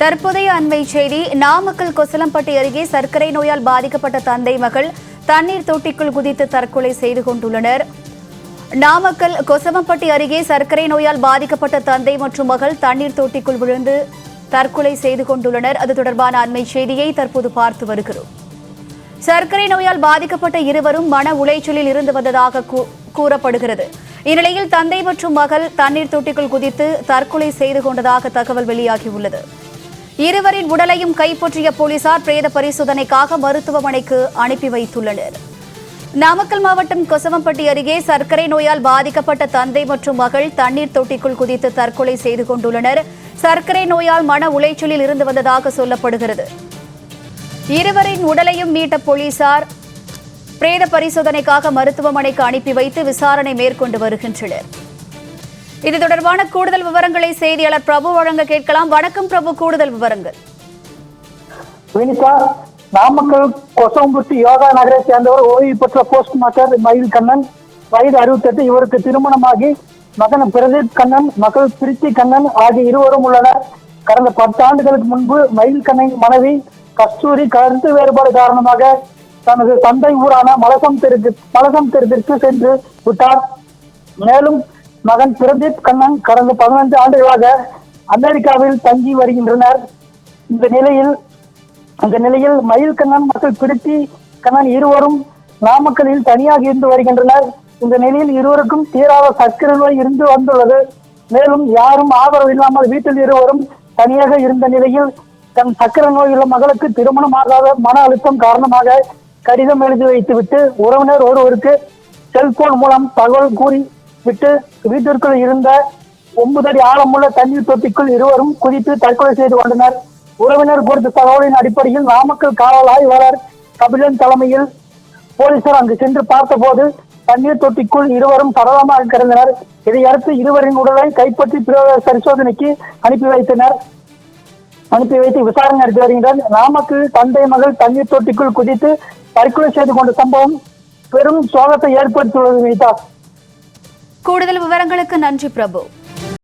தற்போதைய அண்மை செய்தி நாமக்கல் கொசலம்பட்டி அருகே சர்க்கரை நோயால் பாதிக்கப்பட்ட தந்தை மகள் தண்ணீர் தொட்டிக்குள் குதித்து தற்கொலை செய்து கொண்டுள்ளனர். நாமக்கல் கொசவம்பட்டி அருகே சர்க்கரை நோயால் பாதிக்கப்பட்ட தந்தை மற்றும் மகள் தண்ணீர் தொட்டிக்குள் விழுந்து தற்கொலை செய்து கொண்டுள்ளனர். அது தொடர்பான அண்மை செய்தியை தற்போது பார்த்து வருகிறோம். சர்க்கரை நோயால் பாதிக்கப்பட்ட இருவரும் மன உளைச்சலில் இருந்து வந்ததாக கூ- கூறப்படுகிறது. இந்நிலையில் தந்தை மற்றும் மகள் தண்ணீர் தொட்டிக்குள் குதித்து தற்கொலை செய்து கொண்டதாக தகவல் வெளியாகியுள்ளது. இருவரின் உடலையும் கைப்பற்றிய போலீசார் பிரேத பரிசோதனைக்காக மருத்துவமனைக்கு அனுப்பி வைத்துள்ளனர். நாமக்கல் மாவட்டம் கொசவம்பட்டி அருகே சர்க்கரை நோயால் பாதிக்கப்பட்ட தந்தை மற்றும் மகள் தண்ணீர் தொட்டிக்குள் குதித்து தற்கொலை செய்து கொண்டுள்ளனர். சர்க்கரை நோயால் மன உளைச்சலில் இருந்து வந்ததாக சொல்லப்படுகிறது. இருவரின் உடலையும் மீட்ட போலீசார் பிரேத பரிசோதனைக்காக மருத்துவமனைக்கு அனுப்பி வைத்து விசாரணை மேற்கொண்டு வருகின்றனர். இது தொடர்பான கூடுதல் விவரங்களை செய்தியாளர் பிரபு வழங்க கேட்கலாம். வணக்கம் பிரபு கூடுதல் விவரங்கள். நாமக்கல் கொசம்புட்டி யோகா நகரை சேர்ந்தவர் ஓய்வு பெற்ற போஸ்ட் மாஸ்டர் மயில் கண்ணன். வயது அறுபத்தெட்டு இவருக்கு திருமணமாகி மகன் பிரதீப் கண்ணன் மகள் பிரித்தி கண்ணன் ஆகிய இருவரும் உள்ளனர். கடந்த பத்து ஆண்டுகளுக்கு முன்பு மயில் கண்ணன் மனைவி கஸ்தூரி கருத்து வேறுபாடு காரணமாக தனது தந்தை ஊரான மலசம் தெருக்கு மலசம் தெருவிற்கு சென்று விட்டார். மேலும் மகன் பிரதீப் கண்ணன் கடந்த பதினைந்து ஆண்டுகளாக அமெரிக்காவில் தங்கி வருகின்றனர். இந்த நிலையில் அந்த நிலையில் மயில் கண்ணன் மற்றும் பிடித்தி கண்ணன் இருவரும் நாமக்கலில் தனியாக இருந்து வருகின்றனர். இந்த நிலையில் இருவருக்கும் தீராத சர்க்கரை நோய் இருந்து வந்துள்ளது. மேலும் யாரும் ஆதரவு இல்லாமல் வீட்டில் இருவரும் தனியாக இருந்த நிலையில் தன் சர்க்கரை நோய் உள்ள மகளுக்கு திருமணமாகாத மன அழுத்தம் காரணமாக கடிதம் எழுதி வைத்துவிட்டு உறவினர் ஒருவருக்கு செல்போன் மூலம் தகவல் கூறி விட்டு வீட்டிற்குள் இருந்த ஒன்பது அடி ஆழமுள்ள தண்ணீர் தொட்டிக்குள் இருவரும் குதித்து தற்கொலை செய்து கொண்டனர். உறவினர் கொடுத்த தகவலின் அடிப்படையில் நாமக்கல் காவல் ஆய்வாளர் கபிலன் தலைமையில் போலீசார் அங்கு சென்று பார்த்தபோது தண்ணீர் தொட்டிக்குள் இருவரும் சடலமாக கிடந்தனர். இதையடுத்து இருவரின் உடலை கைப்பற்றி பிரேத பரிசோதனைக்கு அனுப்பி வைத்தனர். அனுப்பி வைத்து விசாரணை நடத்தி வருகின்றனர். நாமக்கல் தந்தை மகள் தண்ணீர் தொட்டிக்குள் குதித்து தற்கொலை செய்து கொண்ட சம்பவம் பெரும் சோகத்தை ஏற்படுத்தியுள்ளது வைத்தார் கூடுதல் விவரங்களுக்கு நன்றி பிரபு.